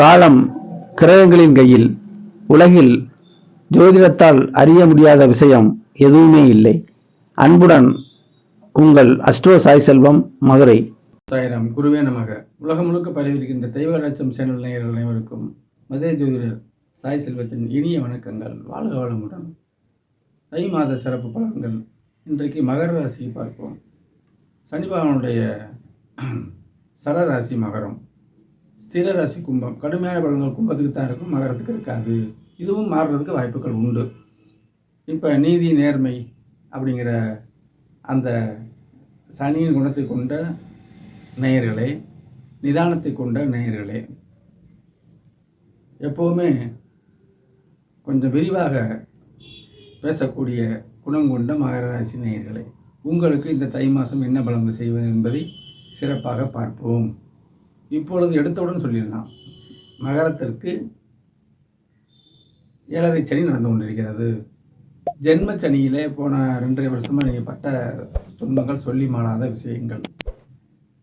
காலம் கிரகங்களின் கையில் உலகில் ஜோதிடத்தால் அறிய முடியாத விஷயம் எதுவுமே இல்லை. அன்புடன் உங்கள் அஸ்ட்ரோ சாய் செல்வம் மதுரை. சாயிராம் குருவே நமக. உலகம் முழுக்க பரவியிருக்கின்ற தெய்வ லட்சம் சேனல் நேயர்கள் அனைவருக்கும் மதுரை ஜோதிடர் சாய் செல்வத்தின் இனிய வணக்கங்கள். வாழ்க வளமுடன். தை மாத சிறப்பு பலன்கள். இன்றைக்கு மகர ராசியை பார்ப்போம். சனி பகவானுடைய சர ராசி மகரம். ஸ்திர ராசி கும்பம். கடுமையான பலன்கள் கும்பத்துக்கு தான் இருக்கும் மகரத்துக்கு இருக்காது. இதுவும் மாறுறதுக்கு வாய்ப்புகள் உண்டு. இப்போ நீதி நேர்மை அப்படிங்கிற அந்த சனியின் குணத்தை கொண்ட நேயர்களே நிதானத்தை கொண்ட நேயர்களே எப்போவுமே கொஞ்சம் விரிவாக பேசக்கூடிய குணம் கொண்ட மகர ராசி நேயர்களே உங்களுக்கு இந்த தை மாதம் என்ன பலன்கள் செய்வது என்பதை சிறப்பாக பார்ப்போம். இப்பொழுது எடுத்தவுடன் சொல்லிடலாம் மகரத்திற்கு ஏழரை சனி நடந்து கொண்டிருக்கிறது. ஜென்ம சனியிலே போன ரெண்டரை வருஷமாக நீங்கள் பட்ட துன்பங்கள் சொல்லி மாறாத விஷயங்கள்.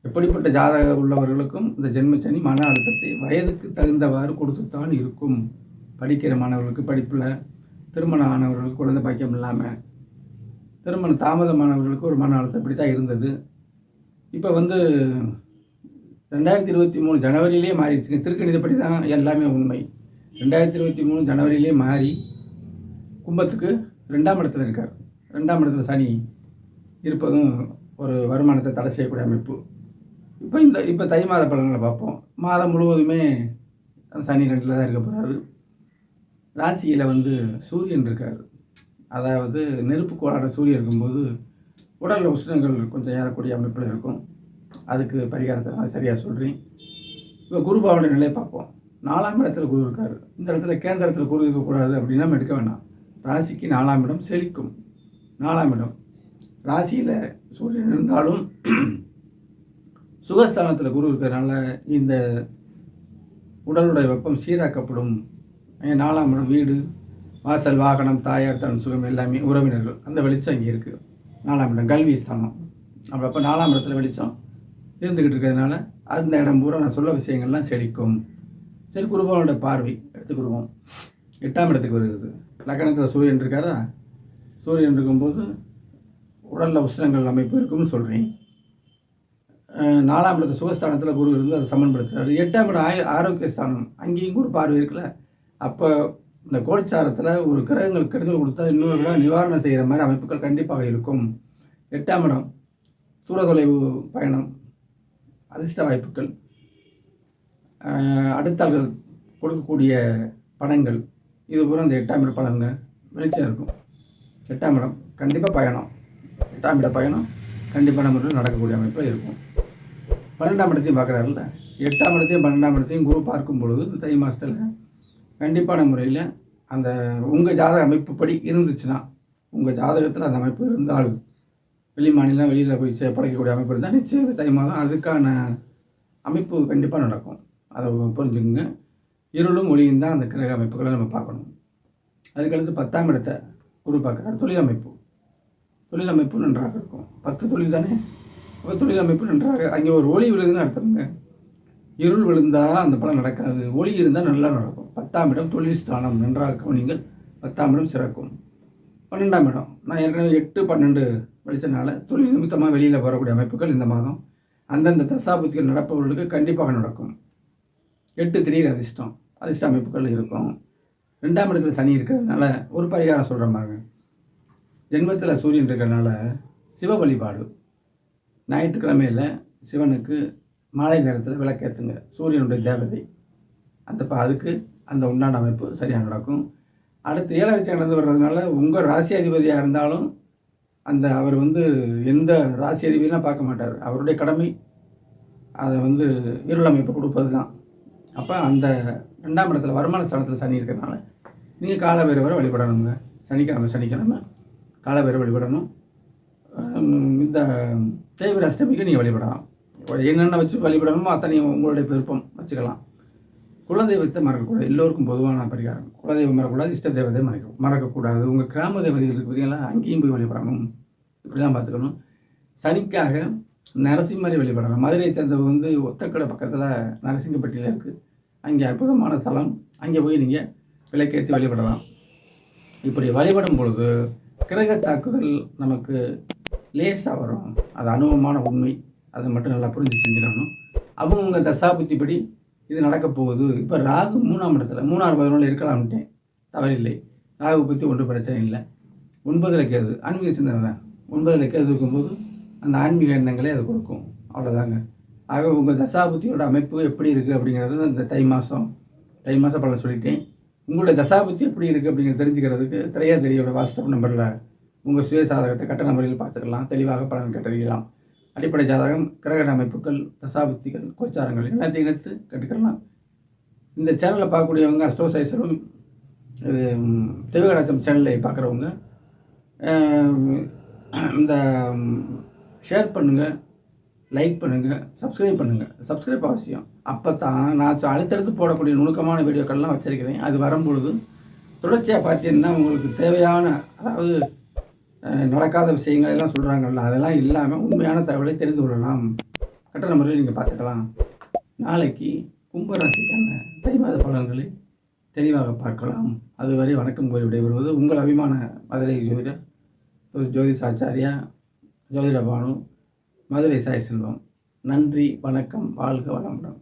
எப்படிப்பட்ட ஜாதக உள்ளவர்களுக்கும் இந்த ஜென்மச்சனி மன அழுத்தத்தை வயதுக்கு தகுந்தவாறு கொடுத்துத்தான் இருக்கும். படிக்கிற மாணவர்களுக்கு படிப்பில் திருமணம் ஆனவர்களுக்கு குழந்தை பாக்கியம் இல்லாமல் திருமணம் தாமதமானவர்களுக்கு ஒரு மன அழுத்தம் இப்படி தான் இருந்தது. இப்போ வந்து ரெண்டாயிரத்தி இருபத்தி மூணு ஜனவரியிலே மாறிடுச்சுங்க திருக்கணிதப்படி தான் எல்லாமே உண்மை. ரெண்டாயிரத்தி இருபத்தி மூணு ஜனவரியிலே மாறி கும்பத்துக்கு ரெண்டாம் இடத்துல இருக்கார். ரெண்டாம் இடத்துல சனி இருப்பதும் ஒரு வருமானத்தை தடை செய்யக்கூடிய அமைப்பு. இப்போ இந்த இப்போ தை மாத பலன்களை பார்ப்போம். மாதம் முழுவதுமே சனி ரெண்டில் தான் இருக்க போகிறாரு ராசியில் வந்து சூரியன் இருக்கார். அதாவது நெருப்பு கோளான சூரியன் இருக்கும்போது உடலில் உஷ்ணங்கள் கொஞ்சம் ஏறக்கூடிய அமைப்பில் இருக்கும். அதுக்கு பரிகாரத்தை நான் சரியாக சொல்கிறேன் இப்போ குருபாவோட நிலையை பார்ப்போம். நாலாம் இடத்துல குரு இருக்கார். இந்த இடத்துல கேந்திரத்தில் குரு இருக்கக்கூடாது அப்படின்னா நம்ம எடுக்க வேண்டாம் ராசிக்கு நாலாம் இடம் செழிக்கும். நாலாம் இடம். ராசியில் சூரியன் இருந்தாலும் சுகஸ்தானத்தில் குரு இருக்கிறதுனால இந்த உடலுடைய வெப்பம் சீராக்கப்படும். நாலாம் இடம் வீடு வாசல் வாகனம் தாயார் தன் சுகம் எல்லாமே உறவினர்கள். அந்த வெளிச்சம் இங்கே இருக்குது நாலாம் இடம் கல்வி ஸ்தானம் அப்போ அப்போ நாலாம் இடத்துல வெளிச்சம் இருந்துக்கிட்டு இருக்கிறதுனால அந்த இடம் பூரா நான் சொல்ல விஷயங்கள்லாம் செழிக்கும். சரி குருபவனோட பார்வை எடுத்துக்கிடுவோம். எட்டாம் இடத்துக்கு வருகிறது. லக்கணத்தில் சூரியன் இருக்காரா? சூரியன் இருக்கும்போது உடலில் உஷ்ணங்கள் அமைப்பு இருக்கும்னு சொல்கிறேன் நாலாம் இடத்து சுகஸ்தானத்தில் குரு இருந்து அதை சமன்படுத்துகிறார் எட்டாம் இடம் ஆய ஆரோக்கிய ஸ்தானம். அங்கேயும் குரு பார்வை இருக்குல்ல. அப்போ இந்த கோல்சாரத்தில் ஒரு கிரகங்கள் கெடுதல் கொடுத்தா இன்னொரு இடம் நிவாரணம் செய்கிற மாதிரி அமைப்புகள் கண்டிப்பாக இருக்கும். எட்டாம் இடம் தூர தொலைவு பயணம். அதிர்ஷ்ட வாய்ப்புகள் அடுத்தாள்கள் கொடுக்கக்கூடிய பணங்கள் இது பூரா இந்த எட்டாம் இட பலன்கள் வெளிச்சம் இருக்கும். எட்டாம் இடம் கண்டிப்பாக பயணம். எட்டாம் இட பயணம் கண்டிப்பான முறையில் நடக்கக்கூடிய அமைப்பில் இருக்கும். பன்னெண்டாம் இடத்தையும் பார்க்குறாருல்ல. எட்டாம் இடத்தையும் பன்னெண்டாம் இடத்தையும் குரு பார்க்கும் பொழுது இந்த தை மாதத்தில் கண்டிப்பான முறையில் அந்த உங்கள் ஜாதக அமைப்புப்படி இருந்துச்சுன்னா உங்கள் ஜாதகத்தில் அந்த அமைப்பு இருந்தால் வெளி மாநிலம் வெளியில் போய் சே- படைக்கக்கூடிய அமைப்பு இருந்தால் நிச்சயம் தை மாதம் அதுக்கான அமைப்பு கண்டிப்பாக நடக்கும். அதை புரிஞ்சுக்கோங்க. இருளும் ஒளியும் தான் அந்த கிரக அமைப்புகளை நம்ம பார்க்கணும். அதுக்கடுத்து பத்தாம் இடத்தை குரு பார்க்குறாரு. தொழில் அமைப்பு தொழில் அமைப்பு நன்றாக இருக்கும். பத்து தொழில் தானே? அப்போ தொழில் அமைப்பு நன்றாக அங்கே ஒரு ஒளி விழுதுன்னு அர்த்தம்ங்க. இருள் விழுந்தால் அந்த படம் நடக்காது. ஒளி இருந்தால் நல்லா நடக்கும். பத்தாம் இடம் தொழில் ஸ்தானம். நன்றாக கவனிங்கள் பத்தாம் இடம் சிறக்கும். பன்னெண்டாம் இடம். நான் ஏற்கனவே எட்டு பன்னெண்டு வெளிச்சனால தொழில் நிமித்தமாக வெளியில் வரக்கூடிய அமைப்புகள் இந்த மாதம். அந்தந்த தசாபுத்திகள் நடப்பவர்களுக்கு கண்டிப்பாக நடக்கும். எட்டு திடீர் அதிர்ஷ்டம். அதிர்ஷ்ட அமைப்புகள் இருக்கும். ரெண்டாம் இடத்துல சனி இருக்கிறதுனால ஒரு பரிகாரம் சொல்கிற மாதிரி ஜென்மத்தில் சூரியன் இருக்கிறதுனால சிவ வழிபாடு. ஞாயிற்றுக்கிழமையில் சிவனுக்கு மாலை நேரத்தில் விளக்கேற்றுங்க சூரியனுடைய தேவதை. அந்த அதுக்கு அந்த உண்டான அமைப்பு சரியாக நடக்கும். அடுத்து ஏழாவது நடந்து வர்றதுனால உங்கள் ராசி அதிபதியாக இருந்தாலும் அந்த அவர் வந்து எந்த ராசி அதிபதியும் பார்க்க மாட்டார். அவருடைய கடமை அதை வந்து இருள் அமைப்பு கொடுப்பது தான் அப்போ அந்த ரெண்டாம் இடத்துல வருமான ஸ்தானத்தில் சனி இருக்கிறதுனால நீங்கள் காலபைரவரை வழிபடணுங்க. சனிக்கிழமை சனிக்கிழமை காலபைரவர் வழிபடணும். இந்த தேவிர அஷ்டமிக்கு நீங்கள் வழிபடலாம். என்னென்ன வச்சு வழிபடணுமோ அத்தனையும் உங்களுடைய விருப்பம் வச்சுக்கலாம். குலதெய்வத்தை மறக்கக்கூடாது. எல்லோருக்கும் பொதுவான பரிகாரம். குலதெய்வம் மறக்கக்கூடாது இஷ்ட தேவதை மறக்க மறக்கக்கூடாது. உங்கள் கிராம தேவதைகள் இருக்கு பார்த்தீங்களா அங்கேயும் போய் வழிபடணும். இப்படி தான் பார்த்துக்கணும். சனிக்காக நரசிம்மரை வழிபடலாம். மதுரையை சேர்ந்தவங்க வந்து ஒத்தக்கடை பக்கத்தில் நரசிங்கப்பட்டியில் இருக்குது அங்கே அற்புதமான ஸ்தலம். அங்கே போய் நீங்கள் விளக்கேற்றி வழிபடலாம். இப்படி வழிபடும் பொழுது கிரக தாக்குதல் நமக்கு லேசாக வரும். அது அனுபவமான உண்மை. அதை மட்டும் நல்லா புரிஞ்சு செஞ்சுக்கணும். அவங்கவுங்க தசாபுத்திப்படி இது நடக்க போகுது. இப்போ ராகு மூணாம் இடத்துல மூணாறு பதினொன்று இருக்கலாம்ட்டேன் தவறில்லை. ராகு பற்றி ஒன்றும் பிரச்சனை இல்லை. ஒன்பதில் கேது ஆன்மீக சிந்தனை தான். ஒன்பதில் கேது இருக்கும்போது அந்த ஆன்மீக எண்ணங்களே அது கொடுக்கும். அவ்வளோதாங்க ஆக உங்கள் தசாபுத்தியோட அமைப்பு எப்படி இருக்குது அப்படிங்கிறது இந்த தை மாதம் தை மாதம் பலன் சொல்லிட்டேன். உங்களுடைய தசாபுத்தி எப்படி இருக்குது அப்படிங்கிறத தெரிஞ்சுக்கிறதுக்கு திரையா தெரியோட வாட்ஸ்அப் நம்பரில் உங்கள் சுயசாதகத்தை கட்ட கட்டண முறையில் பார்த்துக்கலாம். தெளிவாக பலன் கட்டறியலாம் அடிப்படை ஜாதகம் கிரகண அமைப்புகள் தசாபுத்திகள் கோச்சாரங்கள் எல்லாத்தையும் இணைத்து கற்றுக்கலாம் இந்த சேனலில் பார்க்கக்கூடியவங்க அஸ்ட்ரோசைசரும் இது ம், தெய்வகடாச்சம் சேனலை பார்க்குறவங்க இந்த ஷேர் பண்ணுங்கள் லைக் பண்ணுங்கள் சப்ஸ்கிரைப் பண்ணுங்கள் சப்ஸ்கிரைப் அவசியம். அப்போ தான் நான் அடுத்தடுத்து போடக்கூடிய நுணுக்கமான வீடியோக்கள்லாம் வச்சுருக்கிறேன். அது வரும்பொழுது தொடர்ச்சியாக பார்த்தீங்கன்னா உங்களுக்கு தேவையான அதாவது நடக்காத விஷயங்கள் எல்லாம் சொல்கிறாங்கல்ல அதெல்லாம் இல்லாமல் உண்மையான தகவலை தெரிந்து கொள்ளலாம். கட்டண முறையில் நீங்கள் பார்த்துக்கலாம். நாளைக்கு கும்பராசிக்கான தை மாத பலன்களை தெளிவாக பார்க்கலாம். அதுவரை வணக்கம் கோரி விடைபெறுவது உங்கள் அபிமான மதுரை ஜோதிடர் ஜோதிஷ் ஆச்சாரியா ஜோதிட பானு மதுரை சாய் செல்வம். நன்றி வணக்கம் வாழ்க வளமுடன்.